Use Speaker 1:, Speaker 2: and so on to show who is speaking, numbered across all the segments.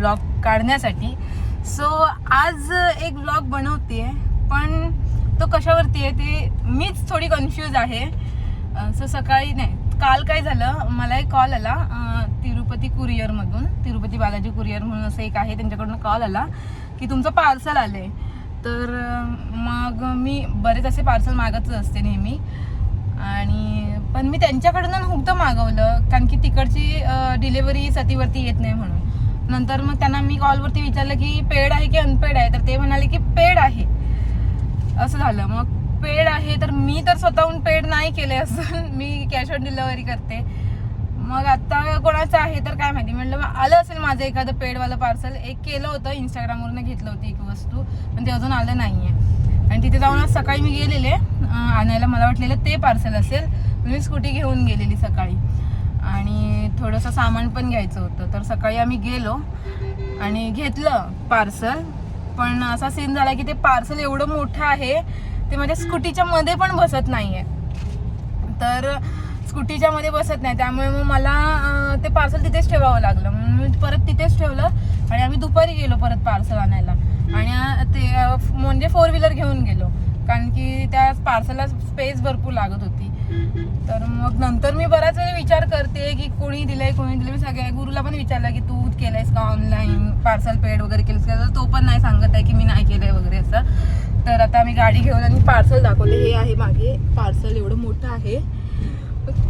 Speaker 1: Blog काढण्यासाठी. So आज एक ब्लॉग बनवते पण तो कशावरती आहे ते मीच थोडी कन्फ्यूज आहे. सो सकाळी नाही काल काय झालं मला एक कॉल आला तिरुपती कुरिअरमधून तिरुपती बालाजी कुरिअर म्हणून असं एक आहे त्यांच्याकडून कॉल आला की तुमचं पार्सल आलंय. तर मग मी बरेच असे पार्सल मागतच असते नेहमी. आणि पण मी त्यांच्याकडनं नव्हतं मागवलं कारण की तिकडची डिलेवरी सतीवरती येत नाही म्हणून. नंतर मग त्यांना मी कॉलवरती विचारलं की पेड आहे की अनपेड आहे? तर ते म्हणाले की पेड आहे. असं झालं. मग पेड आहे तर मी तर स्वतःहून पेड नाही केले असं मी कॅश ऑन डिलिव्हरी करते. मग आता कोणाचं आहे तर काय माहिती. म्हणलं मग आलं असेल माझं एखादं पेडवालं पार्सल एक केलं होतं इंस्टाग्रामवरून घेतलं होती एक वस्तू पण ते अजून आलं नाही आहे आणि तिथे जाऊन आज सकाळी मी गेलेले. आणायला मला वाटलेलं ते पार्सल असेल. मी स्कूटी घेऊन गेलेली सकाळी. आणि थोडंसं सामान पण घ्यायचं होतं. तर सकाळी आम्ही गेलो आणि घेतलं पार्सल पण असा सीन झाला की ते पार्सल एवढं मोठं आहे ते म्हणजे माझ्या स्कूटीच्या मध्ये पण बसत नाही आहे तर स्कूटीच्या मध्ये बसत नाही. त्यामुळे मग मला ते पार्सल तिथेच ठेवावं लागलं. म्हणून मी परत तिथेच ठेवलं आणि आम्ही दुपारी गेलो परत पार्सल आणायला. आणि ते म्हणजे फोर व्हीलर घेऊन गेलो. कारण की त्या पार्सलला स्पेस भरपूर लागत होती. तर मग नंतर मी बराच वेळ विचार करते की कोणी दिलंय कोणी दिलंय. मी सगळ्या गुरुला पण विचारलं की तू केलंयस का ऑनलाईन पार्सल पेड वगैरे केलंस का? तर तो पण नाही सांगत आहे की मी नाही केलंय वगैरे असं. तर आता आम्ही गाडी घेऊन आणि पार्सल दाखवले हे आहे मागे. पार्सल एवढं मोठं आहे.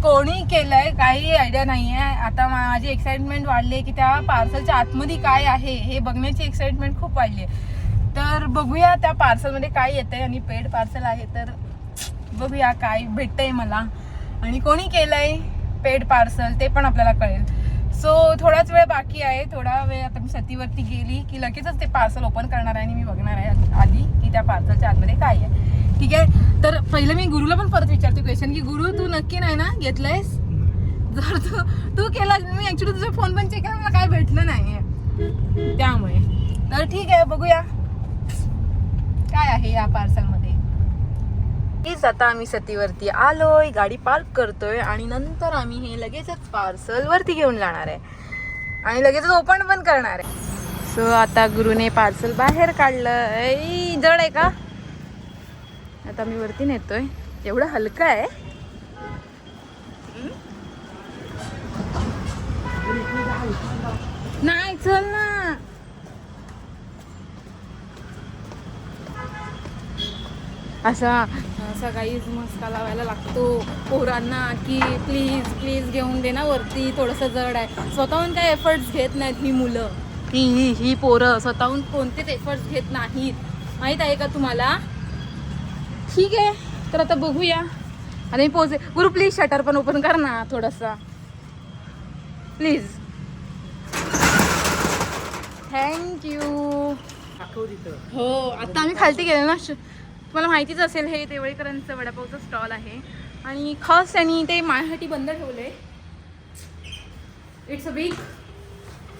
Speaker 1: कोणी केलंय काही आयडिया नाही आहे आता माझी एक्साइटमेंट वाढली आहे की त्या पार्सलच्या आतमध्ये काय आहे हे बघण्याची एक्साइटमेंट खूप वाढली आहे तर बघूया त्या पार्सलमध्ये काय येतंय आणि पेड पार्सल आहे तर बघूया काय भेटतंय मला. आणि कोणी केलंय पेड पार्सल ते पण आपल्याला कळेल. सो थोडाच वेळ बाकी आहे. थोडा वेळ आता मी सतीवरती गेली की लगेचच ते पार्सल ओपन करणार आहे आणि मी बघणार आहे आधी की त्या पार्सलच्या आतमध्ये काय आहे. ठीक आहे? तर पहिलं मी गुरुला पण परत विचारते क्वेश्चन की गुरु तू नक्की नाही ना घेतलंयस? जर तू तू केला मी ऍक्च्युली तुझा फोन पण चेक केला. मला काय भेटलं नाही त्यामुळे. तर ठीक आहे बघूया. काय आहे या पार्सलमध्ये? प्लीज आता आम्ही सतीवरती आलोय गाडी पार्क करतोय आणि नंतर आम्ही हे लगेचच पार्सल वरती घेऊन जाणार आहे. आणि लगेचच ओपन पण करणार आहे. सो आता गुरुने पार्सल बाहेर काढलं जड आहे का? आता मी वरती नेतोय. एवढं हलकं आहे. नाही चल ना. असा. सकाळीच मस्का लावायला लागतो. पोरांना की प्लीज प्लीज घेऊन दे ना वरती थोडंसं जड आहे. स्वतःहून काय एफर्ट्स घेत नाहीत ही मुलं. ही ही ही पोरं स्वतःहून कोणतेच एफर्ट्स घेत नाहीत. माहीत आहे का तुम्हाला? ठीक आहे तर आता बघूया. आता मी पोहोचे गुरु प्लीज शटर पण ओपन कर ना थोडासा. प्लीज थँक्यू हो आता आम्ही खालती गेलो ना. तुम्हाला माहितीच असेल हे देवळीकरांचं वडापावचं स्टॉल आहे. आणि खास त्यांनी ते माझ्यासाठी बंद ठेवले it's a big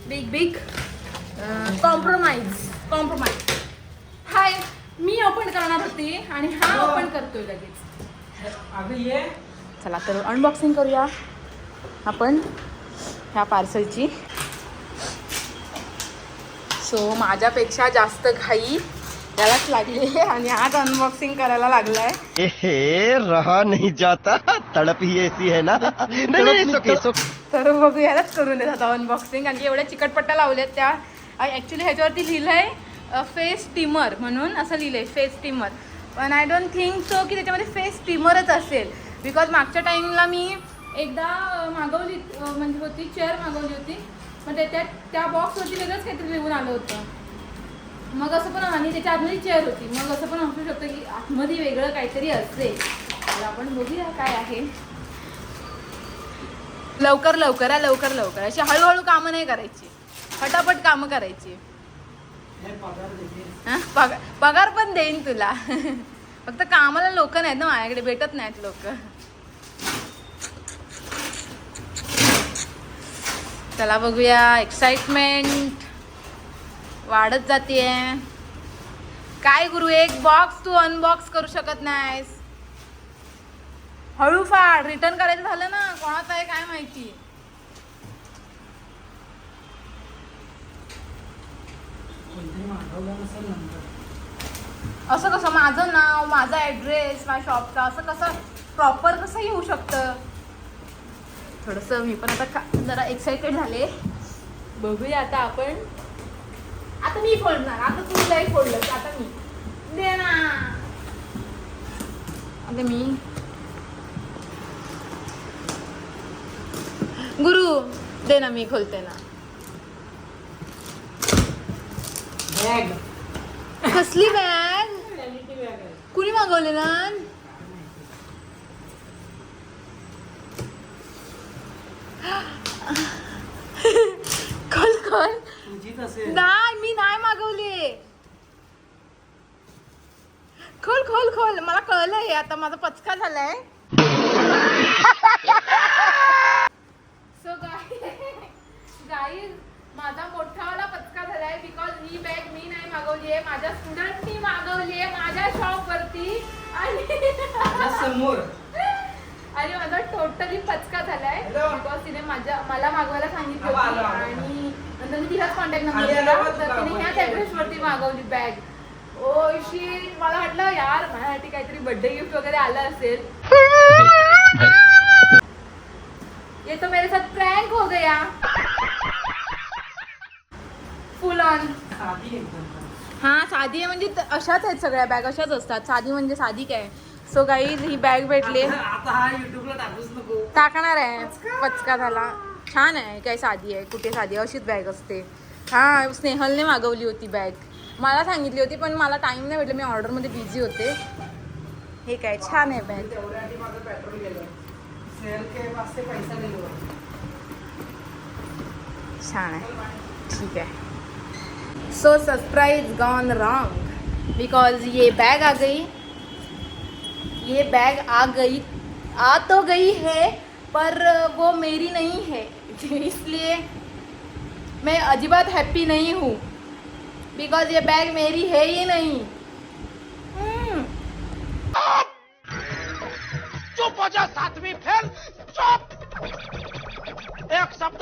Speaker 1: big big compromise compromise हाय मी ओपन करणार होते आणि हा ओपन करतोय लगेच. चला तर अनबॉक्सिंग करूया आपण ह्या पार्सलची सो माझ्यापेक्षा जास्त घाई त्यालाच लागली आणि आज अनबॉक्सिंग करायला लागलाय.
Speaker 2: एहे रहा नहीं जाता. तड़प ही ऐसी है ना.
Speaker 1: तर बघूयालाच करून देत आता अनबॉक्सिंग आणि एवढ्या चिकटपट्ट्या लावल्यात त्या. ॲक्च्युली ह्याच्यावरती लिहिलंय फेस टिमर म्हणून असं लिहिलंय फेस टिमर पण आय डोंट थिंक सो की त्याच्यामध्ये फेस टिमरच असेल. बिकॉज मागच्या टाइमला मी एकदा मागवली म्हणजे होती चेअर मागवली होती. पण त्याच्यात त्या बॉक्सवरती वेगळंच काहीतरी लिहून आलं होतं. मग असं पण आणि त्याच्या आतमध्ये चेअर होती. मग असं पण असू शकतं की आतमध्ये वेगळं काहीतरी असेल. तर आपण बघूया काय आहे. लवकर लवकर लवकर लवकर. अशी हळूहळू कामं नाही करायची. फटाफट कामं करायची. हा, पगार पगार पण देईन तुला. फक्त कामाला लोक नाहीत ना माझ्याकडे भेटत नाहीत लोक. चला बघूया. एक्साइटमेंट वाढत जाते काय गुरु एक बॉक्स तू अनबॉक्स करू शकत नाहीस. हळू फाड रिटर्न करायचं झालं ना कोणाचं आहे काय माहिती? असं कसं माझं नाव माझा ॲड्रेस माझ्या शॉपचा असं कसं प्रॉपर कसं येऊ शकतं? थोडंसं मी पण आता का- जरा एक्साइटेड झाले. बघूया आता आपण. आता मी फोडणार. आता तू नाही फोडलं आता मी. दे ना. आता मी. गुरु दे ना मी खोलते ना.
Speaker 3: बॅग.
Speaker 1: कसली बॅग? कुणी मागवले ना खोल खोल
Speaker 3: तुझीच असेल
Speaker 1: नाही मी नाही मागवली खोल खोल खोल. मला कळलंय आता माझा पचका झालाय. सो गाईज माझा मोठावाला पचका झालाय बिकॉज ही बॅग मी नाही मागवली आहे. माझ्या स्टुडंटनी मागवली आहे माझ्या शॉप वरती. आणि
Speaker 3: समोर.
Speaker 1: आणि माझा टोटली पचका झालाय. बिकॉज तिने माझ्या मला मागवायला सांगितली. आणि नंतर मी तिलाच कॉन्टॅक्ट नंबर दिला. तर तिने ह्याच
Speaker 3: माहिती आहे.
Speaker 1: ऍड्रेस वरती मागवली बॅग ओ मला वाटलं यार माझ्यासाठी काहीतरी बर्थडे गिफ्ट वगैरे आलं असेल. ये तो मेरे साथ प्रँक हो गया. फुल ऑन
Speaker 3: साधी एकदम
Speaker 1: हा साधी आहे म्हणजे अशाच आहेत सगळ्या बॅग अशाच असतात. साधी म्हणजे साधी काय? सो काही ही बॅग भेटली.
Speaker 3: आता आता हा युट्यूबला टाकूच नको.
Speaker 1: टाकणार आहे. पचका. झाला. छान आहे काय साधी आहे कुठे साधी अशीच बॅग असते. हा स्नेहलने मागवली होती बॅग मला सांगितली होती, पण मला टाइम नाही भेटलं. मी ऑर्डरमध्ये बिझी होते. हे काय छान आहे बॅग छान आहे. ठीक आहे. So surprise gone wrong because ये बैग आ गई. ये बैग आ गई. आ तो गई है, पर वो मेरी नहीं है. इसलिए मैं अजीबात हैप्पी नहीं हूँ. बिकॉज़ ये बैग मेरी है ही नहीं। हम्म। चुप हो जा सातवीं फेल चुप। एक सब